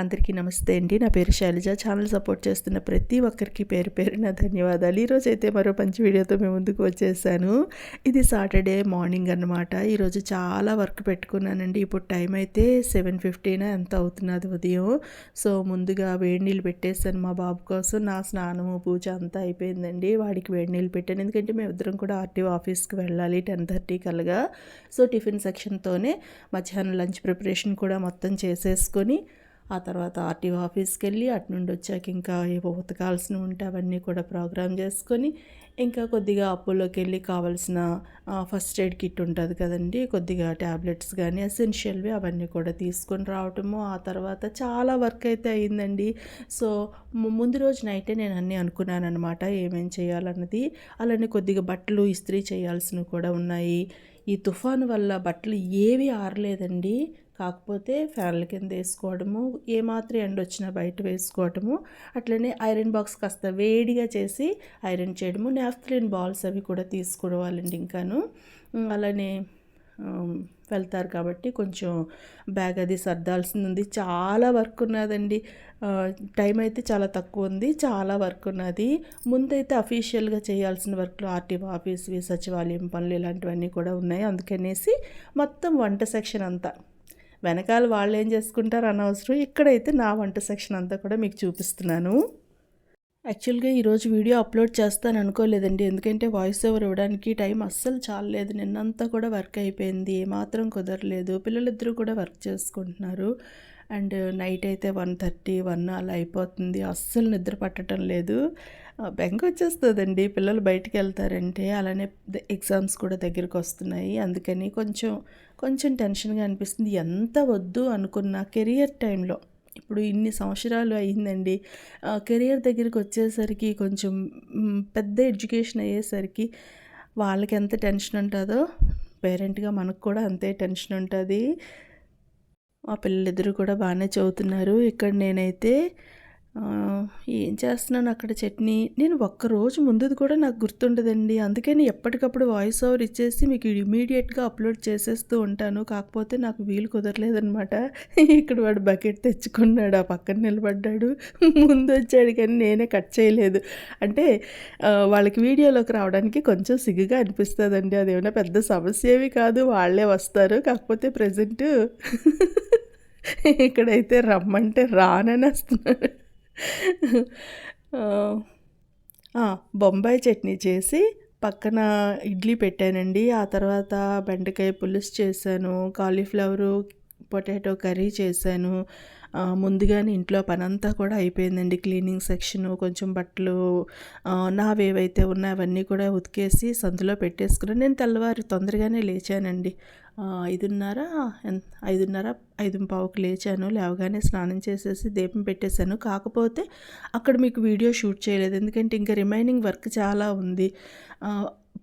అందరికీ నమస్తే అండి. నా పేరు శైలజ. ఛానల్ సపోర్ట్ చేస్తున్న ప్రతి ఒక్కరికి పేరు పేరు నా ధన్యవాదాలు. ఈరోజు అయితే మరో మంచి వీడియోతో మేము ముందుకు వచ్చేసాను. ఇది సాటర్డే మార్నింగ్ అనమాట ఈరోజు చాలా వర్క్ పెట్టుకున్నానండి. ఇప్పుడు టైం అయితే సెవెన్ ఫిఫ్టీన్ ఎంత అవుతున్నది ఉదయం. సో ముందుగా వేడి నీళ్ళు పెట్టేసాను మా బాబు కోసం. నా స్నానము పూజ అంతా అయిపోయిందండి. వాడికి వేడి నీళ్ళు పెట్టాను. ఎందుకంటే మేము ఇద్దరం కూడా ఆర్టీఓ ఆఫీస్కి వెళ్ళాలి టెన్ థర్టీ కలగా సో టిఫిన్ సెక్షన్తోనే మధ్యాహ్నం లంచ్ ప్రిపరేషన్ కూడా మొత్తం చేసేసుకొని ఆ తర్వాత ఆర్టీఓ ఆఫీస్కి వెళ్ళి అటు నుండి వచ్చాక ఇంకా ఏవో ఉతకాల్సినవి ఉంటే అవన్నీ కూడా ప్రోగ్రామ్ చేసుకొని ఇంకా కొద్దిగా అప్పుల్లోకి వెళ్ళి కావాల్సిన ఫస్ట్ ఎయిడ్ కిట్ ఉంటుంది కదండి కొద్దిగా ట్యాబ్లెట్స్ కానీ ఎసెన్షియల్వి అవన్నీ కూడా తీసుకొని రావటము. ఆ తర్వాత చాలా వర్క్ అయితే అయిందండి. సో ముందు రోజు నైటే నేను అన్నీ అనుకున్నాను అనమాట ఏమేం చేయాలన్నది. అలానే కొద్దిగా బట్టలు ఇస్త్రీ చేయాల్సినవి కూడా ఉన్నాయి. ఈ తుఫాను వల్ల బట్టలు ఏవి ఆరలేదండి. కాకపోతే ఫ్యాన్ల కింద వేసుకోవడము ఏమాత్రం ఎండ వచ్చినా బయట వేసుకోవడము అట్లనే ఐరన్ బాక్స్ కాస్త వేడిగా చేసి ఐరన్ చేయడము నాఫ్థలిన్ బాల్స్ అవి కూడా తీసుకోవాలండి ఇంకాను. అలానే వెళ్తారు కాబట్టి కొంచెం బ్యాగ్ అది సర్దాల్సింది. ఉంది చాలా వర్క్ ఉన్నదండి. టైం అయితే చాలా తక్కువ ఉంది. చాలా వర్క్ ఉన్నది. ముందైతే అఫీషియల్గా చేయాల్సిన వర్క్లు ఆర్టీఓ ఆఫీస్వి సచివాలయం పనులు ఇలాంటివన్నీ కూడా ఉన్నాయి. అందుకనేసి మొత్తం వంట సెక్షన్ అంతా. వెనకాల వాళ్ళు ఏం చేసుకుంటారు అనవసరం. ఇక్కడైతే నా వంట సెక్షన్ అంతా కూడా మీకు చూపిస్తున్నాను. యాక్చువల్గా ఈరోజు వీడియో అప్లోడ్ చేస్తాను అనుకోలేదండి. ఎందుకంటే వాయిస్ ఓవర్ ఇవ్వడానికి టైం అస్సలు చాలలేదు. నిన్నంతా కూడా వర్క్ అయిపోయింది. ఏమాత్రం కుదరలేదు. పిల్లలిద్దరూ కూడా వర్క్ చేసుకుంటున్నారు. అండ్ నైట్ అయితే వన్ థర్టీ వన్ అలా అయిపోతుంది. అస్సలు నిద్ర పట్టడం లేదు. బెంగ వచ్చేస్తుందండి. పిల్లలు బయటికి వెళ్తారంటే అలానే ఎగ్జామ్స్ కూడా దగ్గరికి వస్తున్నాయి. అందుకని కొంచెం కొంచెం టెన్షన్గా అనిపిస్తుంది. ఎంత వద్దు అనుకున్న కెరియర్ టైంలో. ఇప్పుడు ఇన్ని సంవత్సరాలు అయ్యిందండి. కెరియర్ దగ్గరికి వచ్చేసరికి కొంచెం పెద్ద ఎడ్యుకేషన్ అయ్యేసరికి వాళ్ళకి ఎంత టెన్షన్ ఉంటుందో పేరెంట్గా మనకు కూడా అంతే టెన్షన్ ఉంటుంది. మా పిల్లలిద్దరూ కూడా బాగానే చదువుతున్నారు. ఇక్కడ నేనైతే ఏం చేస్తున్నాను అక్కడ చట్నీ? నేను ఒక్కరోజు ముందుది కూడా నాకు గుర్తుండదండి. అందుకని ఎప్పటికప్పుడు వాయిస్ ఓవర్ ఇచ్చేసి మీకు ఇమీడియట్గా అప్లోడ్ చేసేస్తూ ఉంటాను. కాకపోతే నాకు వీలు కుదరలేదనమాట ఇక్కడ వాడు బకెట్ తెచ్చుకున్నాడు ఆ పక్కన నిలబడ్డాడు. ముందు వచ్చాడు కానీ నేనే కట్ చేయలేదు. అంటే వాళ్ళకి వీడియోలోకి రావడానికి కొంచెం సిగ్గుగా అనిపిస్తుందండి. అదేమైనా పెద్ద సమస్య ఏమి కాదు. వాళ్ళే వస్తారు. కాకపోతే ప్రజెంట్ ఇక్కడైతే రమ్మంటే రానని వస్తున్నాడు బొంబాయి చట్నీ చేసి పక్కన ఇడ్లీ పెట్టానండి. ఆ తర్వాత బెండకాయ పులుసు చేశాను కాలీఫ్లవరు పొటాటో కర్రీ చేశాను. ముందుగానే ఇంట్లో పనంతా కూడా అయిపోయిందండి. క్లీనింగ్ సెక్షను కొంచెం బట్టలు నావేవైతే ఉన్నాయో అవన్నీ కూడా ఉతికేసి సందులో పెట్టేసుకున్నాను. నేను తెల్లవారు తొందరగానే లేచానండి. ఐదున్నర ఐదున్నర ఐదు పావుకు లేచాను. లేవగానే స్నానం చేసేసి దీపం పెట్టేశాను. కాకపోతే అక్కడ మీకు వీడియో షూట్ చేయలేదు. ఎందుకంటే ఇంకా రిమైనింగ్ వర్క్ చాలా ఉంది.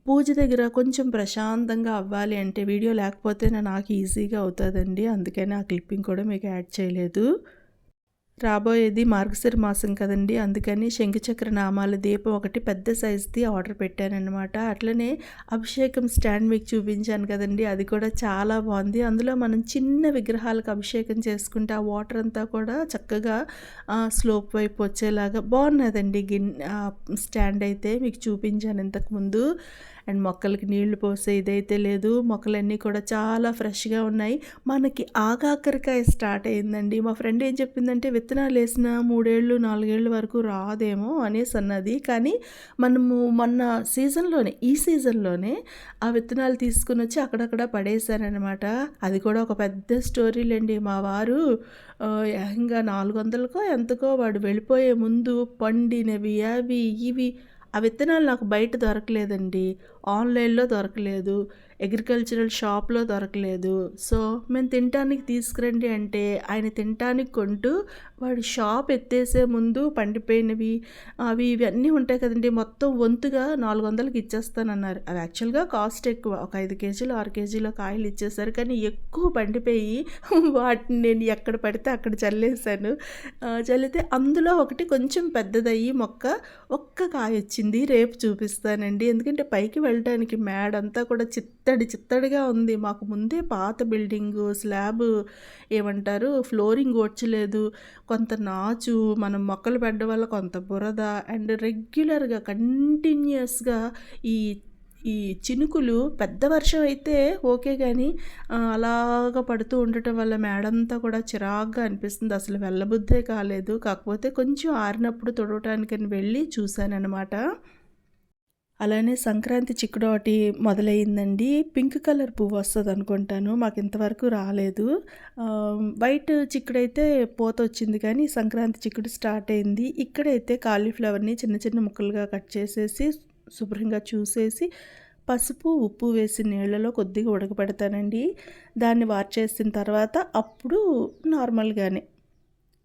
పూజ దగ్గర కొంచెం ప్రశాంతంగా అవ్వాలి అంటే వీడియో లేకపోతే నాకు ఈజీగా అవుతుందండి. అందుకని ఆ క్లిప్పింగ్ కూడా మీకు యాడ్ చేయలేదు. రాబోయేది మార్గశిర మాసం కదండి. అందుకని శంఖచక్ర నామాల దీపం ఒకటి పెద్ద సైజుది ఆర్డర్ పెట్టానమాట అట్లనే అభిషేకం స్టాండ్ మీకు చూపించాను కదండి. అది కూడా చాలా బాగుంది. అందులో మనం చిన్న విగ్రహాలకు అభిషేకం చేసుకుంటే ఆ వాటర్ అంతా కూడా చక్కగా స్లోప్ వైపు వచ్చేలాగా బాగున్నదండి గిన్ స్టాండ్ అయితే మీకు చూపించాను ఇంతకుముందు అండ్ మొక్కలకి నీళ్ళు పోసే ఇదైతే లేదు. మొక్కలన్నీ కూడా చాలా ఫ్రెష్గా ఉన్నాయి. మనకి ఆగాకరికాయ స్టార్ట్ అయిందండి. మా ఫ్రెండ్ ఏం చెప్పిందంటే విత్తనాలు వేసిన మూడేళ్ళు నాలుగేళ్ళు వరకు రాదేమో అనేసి అన్నది. కానీ మనము మొన్న సీజన్లోనే ఈ సీజన్లోనే ఆ విత్తనాలు తీసుకుని వచ్చి అక్కడక్కడ పడేశారనమాట అది కూడా ఒక పెద్ద స్టోరీలండి మా వారు ఇంకా నాలుగు వందలకో ఎంతకో వాడు వెళ్ళిపోయే ముందు పండినవి అవి ఇవి ఆ విత్తనాలు నాకు బయట దొరకలేదండి. ఆన్లైన్లో దొరకలేదు. అగ్రికల్చరల్ షాప్లో దొరకలేదు. సో మేము తినటానికి తీసుకురండి అంటే ఆయన తినటానికి కొంటూ వాడు షాప్ ఎత్తేసే ముందు పండిపోయినవి అవి ఇవన్నీ ఉంటాయి కదండి. మొత్తం వంతుగా నాలుగు వందలకి ఇచ్చేస్తానన్నారు. అవి యాక్చువల్గా కాస్ట్ ఎక్కువ. ఒక ఐదు కేజీలు ఆరు కేజీల కాయలు ఇచ్చేసారు. కానీ ఎక్కువ పండిపోయి వాటిని నేను ఎక్కడ పడితే అక్కడ చల్లేసాను చల్లితే అందులో ఒకటి కొంచెం పెద్దదయ్యి మొక్క ఒక్క కాయ వచ్చింది. రేపు చూపిస్తానండి. ఎందుకంటే పైకి వెళ్ళడానికి మేడంతా కూడా చిత్త చిత్తడి చిత్తడిగా ఉంది. మాకు ముందే పాత బిల్డింగ్ స్లాబ్ ఏమంటారు ఫ్లోరింగ్ వచ్చలేదు. కొంత నాచు మనం మొక్కలు పెట్టడం వల్ల కొంత బురద అండ్ రెగ్యులర్గా కంటిన్యూస్గా ఈ ఈ చినుకులు పెద్ద వర్షం అయితే ఓకే కానీ అలాగ పడుతూ ఉండటం వల్ల మేడంతా కూడా చిరాగ్గా అనిపిస్తుంది. అసలు వెళ్ళబుద్దే కాలేదు. కాకపోతే కొంచెం ఆరినప్పుడు తుడవటానికని వెళ్ళి చూశానమాట అలానే సంక్రాంతి చిక్కుడు ఒకటి మొదలైందండి పింక్ కలర్ పువ్వు వస్తుంది అనుకుంటాను. మాకు ఇంతవరకు రాలేదు. వైట్ చిక్కుడైతే పోత వచ్చింది కానీ సంక్రాంతి చిక్కుడు స్టార్ట్ అయింది. ఇక్కడైతే కాలీఫ్లవర్ని చిన్న చిన్న ముక్కలుగా కట్ చేసేసి శుభ్రంగా చూసేసి పసుపు ఉప్పు వేసి నీళ్ళలో కొద్దిగా ఉడకపెడతానండి దాన్ని వార్చేసిన తర్వాత అప్పుడు నార్మల్గానే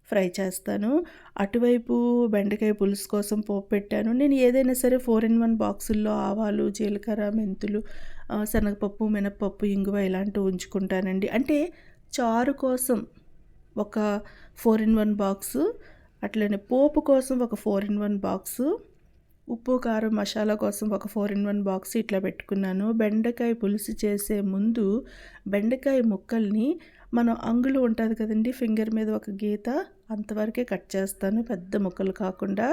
ఫ్రై చేస్తాను. అటువైపు బెండకాయ పులుసు కోసం పోపు పెట్టాను. నేను ఏదైనా సరే ఫోర్ ఇన్ వన్ బాక్సుల్లో ఆవాలు జీలకర్ర మెంతులు శనగపప్పు మినప్పప్పు ఇంగువ ఇలాంటివి ఉంచుకుంటానండి. అంటే చారు కోసం ఒక ఫోర్ ఇన్ వన్ బాక్సు అట్లనే పోపు కోసం ఒక ఫోర్ ఇన్ వన్ బాక్సు ఉప్పు కారం మసాలా కోసం ఒక ఫోర్ ఇన్ వన్ బాక్స్ ఇట్లా పెట్టుకున్నాను. బెండకాయ పులుసు చేసే ముందు బెండకాయ ముక్కల్ని మనం అంగులు ఉంటుంది కదండి ఫింగర్ మీద ఒక గీత అంతవరకే కట్ చేస్తాను. పెద్ద ముక్కలు కాకుండా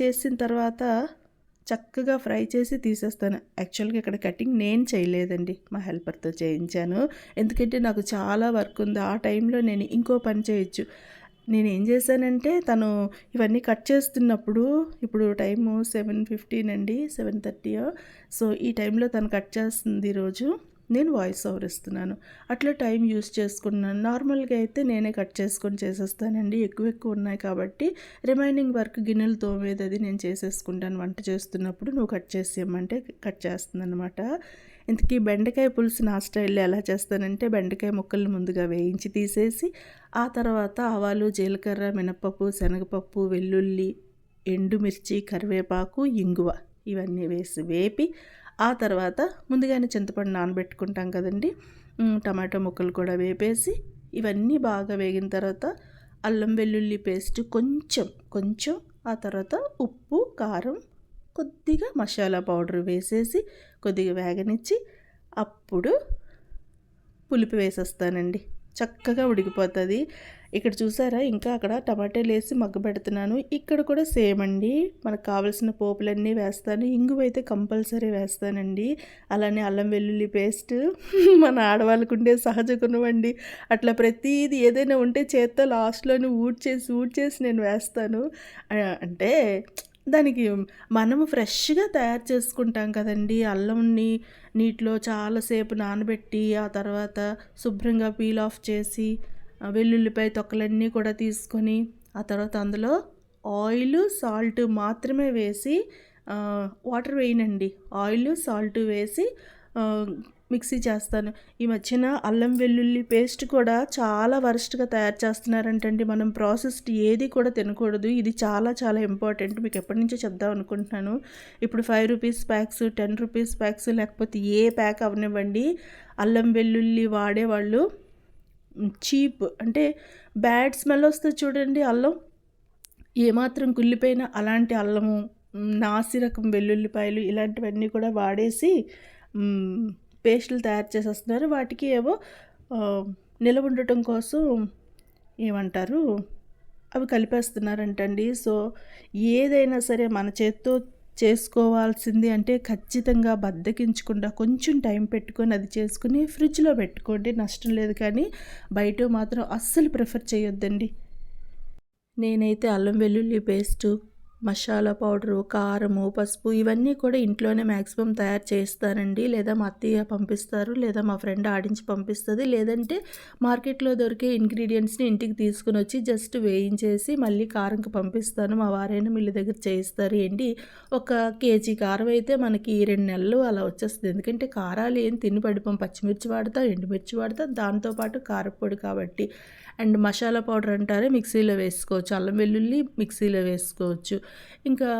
చేసిన తర్వాత చక్కగా ఫ్రై చేసి తీసేస్తాను. యాక్చువల్గా ఇక్కడ కటింగ్ నేను చేయలేదండి. మా హెల్పర్తో చేయించాను. ఎందుకంటే నాకు చాలా వర్క్ ఉంది. ఆ టైంలో నేను ఇంకో పని చేయొచ్చు. నేను ఏం చేశానంటే తను ఇవన్నీ కట్ చేస్తున్నప్పుడు ఇప్పుడు టైము సెవెన్ ఫిఫ్టీన్ అండి సెవెన్ థర్టీ సో ఈ టైంలో తను కట్ చేస్తుంది ఈరోజు. నేను వాయిస్ ఓవర్ ఇస్తున్నాను. అట్లా టైం యూస్ చేసుకున్నాను నార్మల్గా అయితే నేనే కట్ చేసుకొని చేసేస్తానండి. ఎక్కువ ఎక్కువ ఉన్నాయి కాబట్టి రిమైనింగ్ వర్క్ గిన్నెలు తోమేది అది నేను చేసేసుకుంటాను. వంట చేస్తున్నప్పుడు నువ్వు కట్ చేసేయమంటే కట్ చేస్తుంది అనమాట ఇంతకీ బెండకాయ పులుసు నా స్టైల్లో ఎలా చేస్తానంటే బెండకాయ ముక్కల్ని ముందుగా వేయించి తీసేసి ఆ తర్వాత ఆవాలు జీలకర్ర మినపప్పు శనగపప్పు వెల్లుల్లి ఎండుమిర్చి కరివేపాకు ఇంగువ ఇవన్నీ వేసి వేపి ఆ తర్వాత ముందుగానే చింతపండు నానబెట్టుకుంటాం కదండి. టమాటో ముక్కలు కూడా వేపేసి ఇవన్నీ బాగా వేగిన తర్వాత అల్లం వెల్లుల్లి పేస్ట్ కొంచెం కొంచెం ఆ తర్వాత ఉప్పు కారం కొద్దిగా మసాలా పౌడర్ వేసేసి కొద్దిగా వేగనిచ్చి అప్పుడు పులుపు వేసేస్తానండి. చక్కగా ఉడికిపోతుంది. ఇక్కడ చూసారా? ఇంకా అక్కడ టమాటాలు వేసి పెడుతున్నాను. ఇక్కడ కూడా సేమ్ అండి. మనకు కావలసిన పోపులన్నీ వేస్తాను. ఇంగువ అయితే కంపల్సరీ వేస్తానండి. అలానే అల్లం వెల్లుల్లి పేస్ట్. మన ఆడవాళ్ళకు ఉండే సహజ గుణమండి అట్లా ప్రతిదీ ఏదైనా ఉంటే చేత్తో లాస్ట్లోనే ఊడ్ చేసి ఊడ్ చేసి నేను వేస్తాను. అంటే దానికి మనము ఫ్రెష్గా తయారు చేసుకుంటాం కదండి. అల్లంని నీటిలో చాలాసేపు నానబెట్టి ఆ తర్వాత శుభ్రంగా పీల్ ఆఫ్ చేసి వెల్లుల్లిపాయ తొక్కలన్నీ కూడా తీసుకొని ఆ తర్వాత అందులో ఆయిల్ సాల్ట్ మాత్రమే వేసి వాటర్ వేయనండి. ఆయిల్ సాల్ట్ వేసి మిక్సీ చేస్తాను. ఈ మధ్యన అల్లం వెల్లుల్లి పేస్ట్ కూడా చాలా వరస్ట్గా తయారు చేస్తున్నారంటండి. మనం ప్రాసెస్డ్ ఏది కూడా తినకూడదు. ఇది చాలా చాలా ఇంపార్టెంట్. మీకు ఎప్పటి నుంచో చెప్దాం అనుకుంటున్నాను. ఇప్పుడు five rupees packs ten rupees packs లేకపోతే ఏ ప్యాక్ అవనివ్వండి. అల్లం వెల్లుల్లి వాడేవాళ్ళు చీప్ అంటే బ్యాడ్ స్మెల్ వస్తుంది చూడండి అల్లం. ఏమాత్రం కుళ్ళిపోయినా అలాంటి అల్లము నాసిరకం వెల్లుల్లిపాయలు ఇలాంటివన్నీ కూడా వాడేసి పేస్టులు తయారు చేసేస్తున్నారు. వాటికి ఏవో నిలవ ఉండటం కోసం ఏమంటారు అవి కలిపేస్తున్నారంటండి. సో ఏదైనా సరే మన చేత్తో చేసుకోవాల్సింది అంటే ఖచ్చితంగా బద్దకించకుండా కొంచెం టైం పెట్టుకొని అది చేసుకుని ఫ్రిడ్జ్లో పెట్టుకోండి. నష్టం లేదు కానీ బయట మాత్రం అస్సలు ప్రిఫర్ చేయొద్దండి. నేనైతే అల్లం వెల్లుల్లి పేస్టు మసాలా పౌడరు కారము పసుపు ఇవన్నీ కూడా ఇంట్లోనే మ్యాక్సిమం తయారు చేస్తానండి లేదా మా అత్తయ్య పంపిస్తారు లేదా మా ఫ్రెండ్ ఆడించి పంపిస్తుంది. లేదంటే మార్కెట్లో దొరికే ఇంగ్రీడియంట్స్ని ఇంటికి తీసుకుని వచ్చి జస్ట్ వేయించేసి మళ్ళీ కారంకి పంపిస్తాను. మా వారైనా మిల్లు దగ్గర చేయిస్తారు. ఏంటి? ఒక కేజీ కారం అయితే మనకి రెండు నెలలు అలా వచ్చేస్తుంది. ఎందుకంటే కారాలు ఏం తిని పడిపోం. పచ్చిమిర్చి వాడతాం ఎండుమిర్చి వాడతాం దాంతోపాటు కారపొడి కాబట్టి. అండ్ మసాలా పౌడర్ అంటారే మిక్సీలో వేసుకోవచ్చు. అల్లం వెల్లుల్లి మిక్సీలో వేసుకోవచ్చు. ఇంకా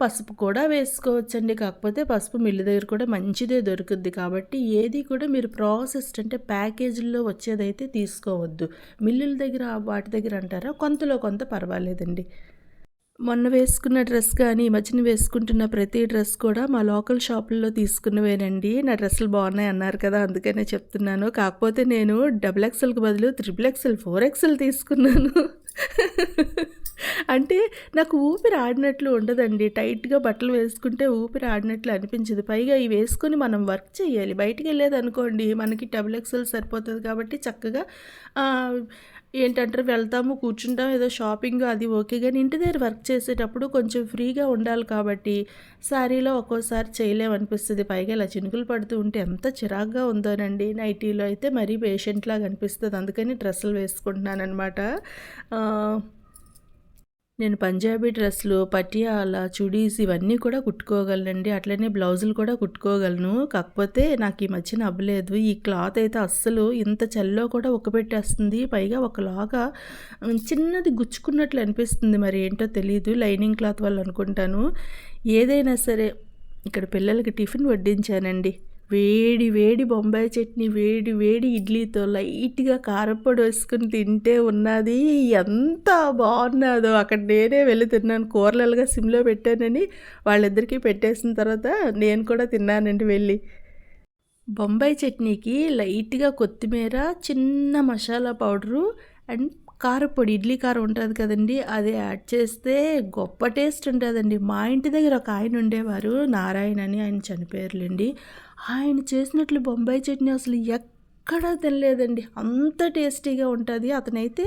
పసుపు కూడా వేసుకోవచ్చండి. కాకపోతే పసుపు మిల్లు దగ్గర కూడా మంచిదే దొరుకుద్ది. కాబట్టి ఏది కూడా మీరు ప్రాసెస్డ్ అంటే ప్యాకేజీల్లో వచ్చేదైతే తీసుకోవద్దు. మిల్లుల దగ్గర వాటి దగ్గర అంటారా? కొంతలో కొంత పర్వాలేదండి. మొన్న వేసుకున్న డ్రెస్ కానీ ఈ మధ్యన వేసుకుంటున్న ప్రతి డ్రెస్ కూడా మా లోకల్ షాపుల్లో తీసుకున్నవేనండి. నా డ్రెస్సులు బాగున్నాయి అన్నారు కదా అందుకనే చెప్తున్నాను. కాకపోతే నేను డబుల్ ఎక్సెల్కి బదులు త్రిబుల్ ఎక్సెల్ ఫోర్ ఎక్సెల్ తీసుకున్నాను. అంటే నాకు ఊపిరి ఆడినట్లు ఉండదండి. టైట్గా బట్టలు వేసుకుంటే ఊపిరి ఆడినట్లు అనిపించదు. పైగా ఇవి వేసుకొని మనం వర్క్ చేయాలి. బయటికి వెళ్ళేది అనుకోండి మనకి డబుల్ ఎక్సెల్ సరిపోతుంది కాబట్టి చక్కగా ఏంటంటారు వెళ్తాము కూర్చుంటాం ఏదో షాపింగ్ అది ఓకే. కానీ ఇంటి దగ్గర వర్క్ చేసేటప్పుడు కొంచెం ఫ్రీగా ఉండాలి కాబట్టి శారీలో ఒక్కోసారి చేయలేమనిపిస్తుంది. పైగా ఇలా చినుకులు పడుతూ ఉంటే ఎంత చిరాగ్గా ఉందోనండి. నైటీలో అయితే మరీ పేషెంట్ లాగా అనిపిస్తుంది. అందుకని డ్రెస్సులు వేసుకుంటున్నాను అనమాట నేను పంజాబీ డ్రెస్సులు పటియాలా చుడీస్ ఇవన్నీ కూడా కుట్టుకోగలనండి. అట్లనే బ్లౌజులు కూడా కుట్టుకోగలను. కాకపోతే నాకు ఈ మధ్యన అవ్వలేదు. ఈ క్లాత్ అయితే అస్సలు ఇంత చల్లో కూడా ఉక్కబెట్టేస్తుంది పైగా ఒకలాగా చిన్నది గుచ్చుకున్నట్లు అనిపిస్తుంది మరి. ఏంటో తెలియదు లైనింగ్ క్లాత్ వల్ల అనుకుంటాను. ఏదైనా సరే ఇక్కడ పిల్లలకి టిఫిన్ వడ్డించానండి. వేడి వేడి బొంబాయి చట్నీ వేడి వేడి ఇడ్లీతో లైట్గా కారపొడి వేసుకుని తింటే ఉన్నది. ఎంత బాగున్నదో. అక్కడ నేనే వెళ్ళి తిన్నాను. కూరలలుగా సిమ్లో పెట్టానని వాళ్ళిద్దరికీ పెట్టేసిన తర్వాత నేను కూడా తిన్నానండి వెళ్ళి. బొంబాయి చట్నీకి లైట్గా కొత్తిమీర చిన్న మసాలా పౌడరు అండ్ కారపొడి ఇడ్లీ కారం ఉంటుంది కదండి అది యాడ్ చేస్తే గొప్ప టేస్ట్ ఉంటుందండి. మా ఇంటి దగ్గర ఒక ఆయన ఉండేవారు నారాయణ అని ఆయన చనిపోయారులేండి. ఆయన చేసినట్లు బొంబాయి చట్నీ అసలు ఎక్కడా తినలేదండి. అంత టేస్టీగా ఉంటుంది. అతనైతే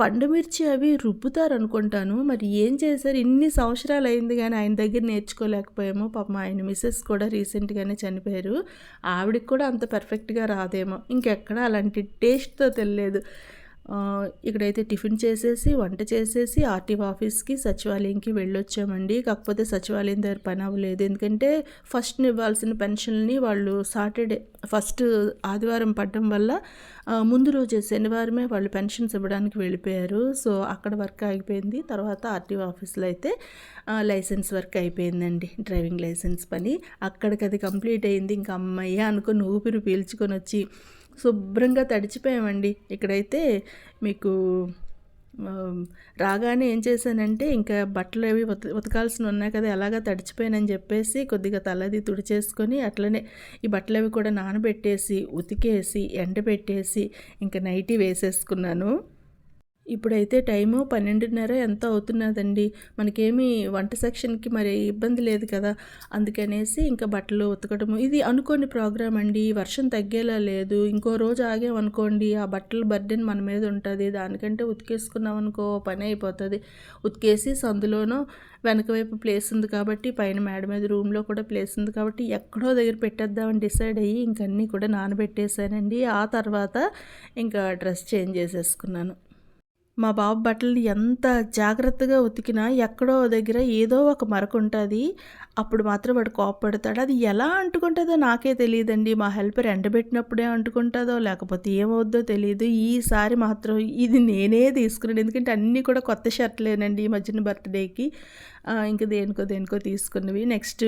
పండుమిర్చి అవి రుబ్బుతారు అనుకుంటాను మరి ఏం చేశారు? ఇన్ని సంవత్సరాలు అయింది కానీ ఆయన దగ్గర నేర్చుకోలేకపోయాము. పాపం ఆయన మిస్సెస్ కూడా రీసెంట్గానే చనిపోయారు. ఆవిడకి కూడా అంత పర్ఫెక్ట్గా రాదేమో. ఇంకెక్కడ అలాంటి టేస్ట్తో తెలియలేదు ఇక్కడైతే టిఫిన్ చేసేసి వంట చేసేసి ఆర్టీఓ ఆఫీస్కి సచివాలయంకి వెళ్ళొచ్చామండి. కాకపోతే సచివాలయం దగ్గర పని అవ్వలేదు. ఎందుకంటే ఫస్ట్ ఇవ్వాల్సిన పెన్షన్ని వాళ్ళు సాటర్డే ఫస్ట్ ఆదివారం పడడం వల్ల ముందు రోజే శనివారమే వాళ్ళు పెన్షన్స్ ఇవ్వడానికి వెళ్ళిపోయారు. సో అక్కడ వర్క్ ఆగిపోయింది. తర్వాత ఆర్టీఓ ఆఫీస్లో అయితే లైసెన్స్ వర్క్ అయిపోయిందండి. డ్రైవింగ్ లైసెన్స్ పని. అక్కడికి అది కంప్లీట్ అయింది. ఇంకా అమ్మయ్య అనుకుని ఊపిరి పీల్చుకొని వచ్చి శుభ్రంగా తడిచిపోయామండి. ఇక్కడైతే మీకు రాగానే ఏం చేశానంటే ఇంకా బట్టలు అవి ఉత ఉతకాల్సిన ఉన్నాయి కదా ఎలాగా తడిచిపోయానని చెప్పేసి కొద్దిగా తలది తుడిచేసుకొని అట్లనే ఈ బట్టలు అవి కూడా నానబెట్టేసి ఉతికేసి ఎండబెట్టేసి ఇంకా నైటీ వేసేసుకున్నాను. ఇప్పుడైతే టైము పన్నెండున్నర ఎంత అవుతున్నదండి? మనకేమీ వంట సెక్షన్కి మరి ఇబ్బంది లేదు కదా? అందుకనేసి ఇంకా బట్టలు ఉతకడము ఇది అనుకోని ప్రోగ్రామ్ అండి. వర్షం తగ్గేలా లేదు. ఇంకో రోజు ఆగామనుకోండి. ఆ బట్టల బర్డెన్ మన మీద ఉంటుంది. దానికంటే ఉతికేసుకున్నాం అనుకో పని అయిపోతుంది. ఉతికేసి సందులోనూ వెనక వైపు ప్లేస్ ఉంది కాబట్టి పైన మేడ మీద రూమ్లో కూడా ప్లేస్ ఉంది కాబట్టి ఎక్కడో దగ్గర పెట్టేద్దామని డిసైడ్ అయ్యి ఇంకన్నీ కూడా నానబెట్టేశానండి ఆ తర్వాత ఇంకా డ్రెస్ చేంజ్ చేసేసుకున్నాను. మా బాబు బట్టలు ఎంత జాగ్రత్తగా ఉతికినా ఎక్కడో దగ్గర ఏదో ఒక మరక ఉంటుంది. అప్పుడు మాత్రం వాడు కోపపడతాడు. అది ఎలా అంటుకుంటుందో నాకే తెలియదండి. మా హెల్పర్ ఎండబెట్టినప్పుడే అంటుకుంటుందో లేకపోతే ఏమవుద్దో తెలియదు ఈసారి మాత్రం ఇది నేనే తీసుకున్నాను. ఎందుకంటే అన్నీ కూడా కొత్త షర్ట్లేనండి ఈ మధ్యన బర్త్డేకి. ఇంకా దేనికో దేనికో తీసుకున్నవి. నెక్స్ట్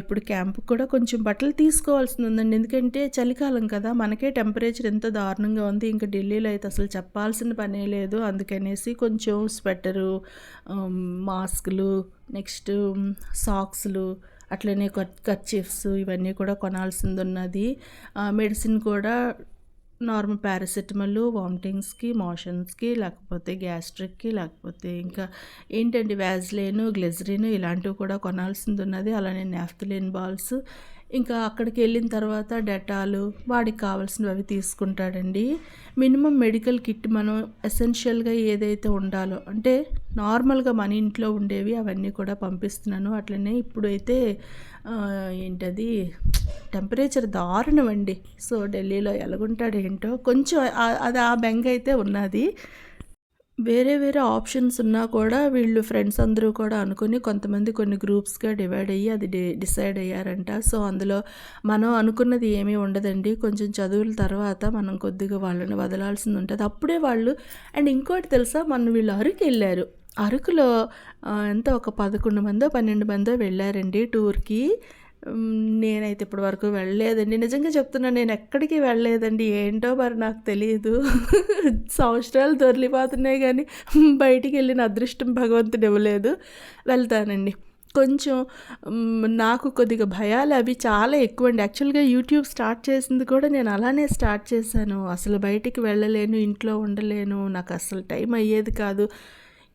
ఇప్పుడు క్యాంప్ కూడా కొంచెం బట్టలు తీసుకోవాల్సి ఉందండి. ఎందుకంటే చలికాలం కదా మనకే టెంపరేచర్ ఎంత దారుణంగా ఉంది. ఇంకా ఢిల్లీలో అయితే అసలు చెప్పాల్సిన పనే లేదు. అందుకనేసి కొంచెం స్వెటరు మాస్కులు నెక్స్ట్ సాక్స్లు అట్లనే కర్చీఫ్స్ ఇవన్నీ కూడా కొనాల్సింది ఉన్నది. మెడిసిన్ కూడా నార్మల్ పారాసెటమాల్ వామిటింగ్స్కి మోషన్స్కి లేకపోతే గ్యాస్ట్రిక్కి లేకపోతే ఇంకా ఏంటండి వ్యాజ్లైన్ గ్లెజరిన్ ఇలాంటివి కూడా కొనాల్సింది ఉన్నది అలానే నాఫ్తలిన్ బాల్స్ ఇంకా అక్కడికి వెళ్ళిన తర్వాత డెటాలు వాడికి కావాల్సినవి అవి తీసుకుంటాడండి. మినిమం మెడికల్ కిట్ మనం ఎసెన్షియల్గా ఏదైతే ఉండాలో అంటే నార్మల్గా మన ఇంట్లో ఉండేవి అవన్నీ కూడా పంపిస్తున్నాను. అట్లనే ఇప్పుడైతే ఏంటది టెంపరేచర్ దారుణం అండి. సో ఢిల్లీలో ఎలాగుంటాడు ఏంటో కొంచెం అది ఆ బెంగ అయితే ఉన్నది. వేరే వేరే ఆప్షన్స్ ఉన్నా కూడా వీళ్ళు ఫ్రెండ్స్ అందరూ కూడా అనుకుని కొంతమంది కొన్ని గ్రూప్స్గా డివైడ్ అయ్యి అది డి డిసైడ్ అయ్యారంట. సో అందులో మనం అనుకున్నది ఏమీ ఉండదండి. కొంచెం చదువుల తర్వాత మనం కొద్దిగా వాళ్ళని వదలాల్సింది ఉంటుంది. అప్పుడే వాళ్ళు అండ్ ఇంకోటి తెలుసా మన వీళ్ళు అరకు వెళ్ళారు. అరకులో ఎంత ఒక పదకొండు మందో పన్నెండు మందో వెళ్ళారండి టూర్కి. నేనైతే ఇప్పటి వరకు వెళ్ళలేదండి. నిజంగా చెప్తున్నాను నేను ఎక్కడికి వెళ్ళలేదండి. ఏంటో మరి నాకు తెలియదు సంవత్సరాలు దొరికిపోతున్నాయి కానీ బయటికి వెళ్ళిన అదృష్టం భగవంతుడు ఇవ్వలేదు. వెళ్తానండి. కొంచెం నాకు కొద్దిగా భయాలు అవి చాలా ఎక్కువ అండి యాక్చువల్గా యూట్యూబ్ స్టార్ట్ చేసింది కూడా నేను అలానే స్టార్ట్ చేశాను. అసలు బయటికి వెళ్ళలేను ఇంట్లో ఉండలేను నాకు అసలు టైం అయ్యేది కాదు.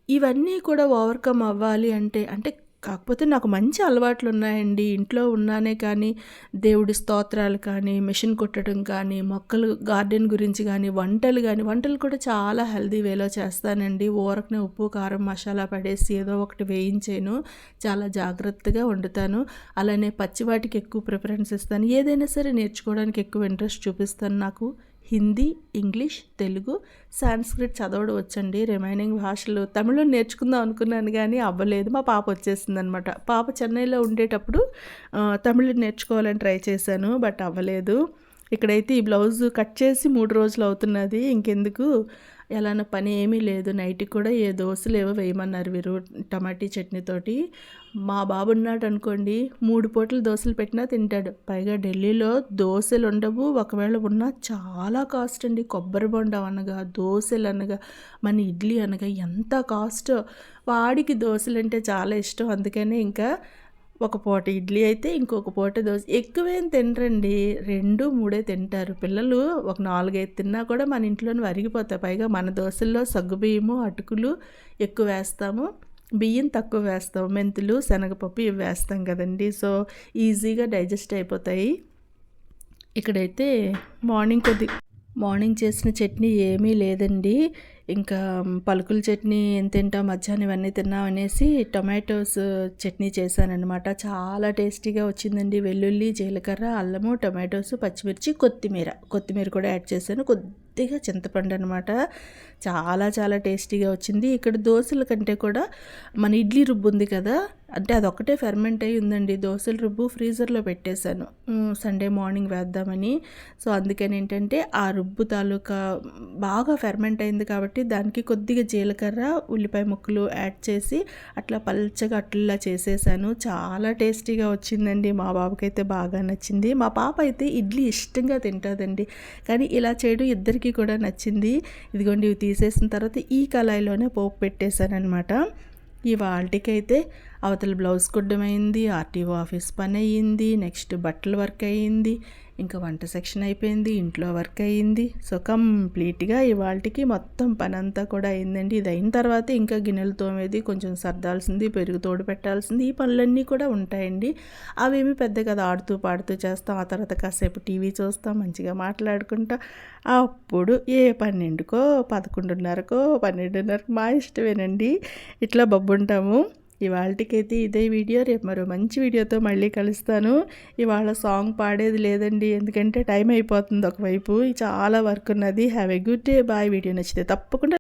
ఇవన్నీ కూడా ఓవర్కమ్ అవ్వాలి అంటే అంటే కాకపోతే నాకు మంచి అలవాట్లు ఉన్నాయండి ఇంట్లో ఉన్నానే కానీ దేవుడి స్తోత్రాలు కానీ మిషన్ కుట్టడం కానీ మొక్కలు గార్డెన్ గురించి కానీ వంటలు కానీ వంటలు కూడా చాలా హెల్దీ వేలో చేస్తానండి. ఊరకనే ఉప్పు కారం మసాలా పడేసి ఏదో ఒకటి వేయించాను. చాలా జాగ్రత్తగా వండుతాను. అలానే పచ్చి వాటికి ఎక్కువ ప్రిఫరెన్స్ ఇస్తాను. ఏదైనా సరే నేర్చుకోవడానికి ఎక్కువ ఇంట్రెస్ట్ చూపిస్తాను నాకు. హిందీ ఇంగ్లీష్ తెలుగు సాంస్క్రిట్ చదవడం వచ్చండి రిమైనింగ్ భాషలు తమిళం నేర్చుకుందాం అనుకున్నాను కానీ అవ్వలేదు. మా పాప వచ్చేసింది అనమాట పాప చెన్నైలో ఉండేటప్పుడు తమిళం నేర్చుకోవాలని ట్రై చేశాను బట్ అవ్వలేదు. ఇక్కడైతే ఈ బ్లౌజ్ కట్ చేసి మూడు రోజులు అవుతున్నది. ఇంకెందుకు? ఎలానో పని ఏమీ లేదు. నైట్కి కూడా ఏ దోశలు ఏవో వేయమన్నారు వీరు టమాటీ చట్నీతోటి మా బాబు ఉన్నాడు అనుకోండి మూడు పూటలు దోశలు పెట్టినా తింటాడు. పైగా ఢిల్లీలో దోశలు ఉండవు. ఒకవేళ ఉన్నా చాలా కాస్ట్ అండి. కొబ్బరి బొండం అనగా దోశలు అనగా మన ఇడ్లీ అనగా ఎంత కాస్ట్? వాడికి దోశలు అంటే చాలా ఇష్టం. అందుకనే ఇంకా ఒక పూట ఇడ్లీ అయితే ఇంకొక పూట దోశ. ఎక్కువేం తినరండి. రెండు మూడే తింటారు. పిల్లలు ఒక నాలుగైదు తిన్నా కూడా మన ఇంట్లోనే వరిగిపోతాయి. పైగా మన దోశల్లో సగ్గుబియ్యము అటుకులు ఎక్కువ వేస్తాము. బియ్యం తక్కువ వేస్తాం మెంతులు శనగపప్పు ఇవి వేస్తాం కదండి. సో ఈజీగా డైజెస్ట్ అయిపోతాయి. ఇక్కడైతే మార్నింగ్ కొద్ది మార్నింగ్ చేసిన చట్నీ ఏమీ లేదండి. ఇంకా పలుకుల చట్నీ ఎంత తింటాం మధ్యాహ్నం ఇవన్నీ తిన్నాం అనేసి టొమాటోస్ చట్నీ చేశానన్నమాట. చాలా టేస్టీగా వచ్చిందండి. వెల్లుల్లి జీలకర్ర అల్లము టొమాటోస్ పచ్చిమిర్చి కొత్తిమీర. కొత్తిమీర కూడా యాడ్ చేశాను. కొద్దిగా చింతపండు అనమాట చాలా చాలా టేస్టీగా వచ్చింది. ఇక్కడ దోశల కంటే కూడా మన ఇడ్లీ రుబ్బు ఉంది కదా అంటే అదొక్కటే ఫెర్మెంట్ అయి ఉందండి. దోశల రుబ్బు ఫ్రీజర్లో పెట్టేశాను. సండే మార్నింగ్ వేద్దామని. సో అందుకని ఏంటంటే ఆ రుబ్బు తాలూకా బాగా ఫెర్మెంట్ అయింది కాబట్టి దానికి కొద్దిగా జీలకర్ర ఉల్లిపాయ ముక్కలు యాడ్ చేసి అట్లా పల్చగా అట్లా చేసేసాను. చాలా టేస్టీగా వచ్చిందండి. మా బాబుకి అయితే బాగా నచ్చింది. మా పాప అయితే ఇడ్లీ ఇష్టంగా తింటుందండి. కానీ ఇలా చేయడం ఇద్దరికీ కూడా నచ్చింది. ఇదిగోండి ఇవి తీసేసిన తర్వాత ఈ కళాయిలోనే పోపు పెట్టేశానమాట ఇవాళకైతే అవతల బ్లౌజ్ కుట్టడం అయింది ఆర్టీఓ ఆఫీస్ పని అయ్యింది నెక్స్ట్ బట్టల వర్క్ అయ్యింది ఇంకా వంట సెక్షన్ అయిపోయింది ఇంట్లో వర్క్ అయ్యింది సో కంప్లీట్గా ఇవాళకి మొత్తం పని అంతా కూడా అయిందండి. ఇది అయిన తర్వాత ఇంకా గిన్నెలు తోమేది కొంచెం సర్దాల్సింది పెరుగు తోడు పెట్టాల్సింది ఈ పనులన్నీ కూడా ఉంటాయండి. అవేమి పెద్ద కదా ఆడుతూ పాడుతూ చేస్తాం. ఆ తర్వాత కాసేపు టీవీ చూస్తాం మంచిగా మాట్లాడుకుంటాం. అప్పుడు ఏ పన్నెండుకో పదకొండున్నరకో పన్నెండున్నరకు మా ఇష్టమేనండి. ఇట్లా బొబ్బుంటాము. ఇవాళకైతే ఇదే వీడియో. రేపు మరో మంచి వీడియోతో మళ్ళీ కలుస్తాను. ఇవాళ సాంగ్ పాడేది లేదండి. ఎందుకంటే టైం అయిపోతుంది ఒకవైపు. చాలా వర్క్ ఉన్నది. Have a good day. Bye. Video నచ్చితే తప్పకుండా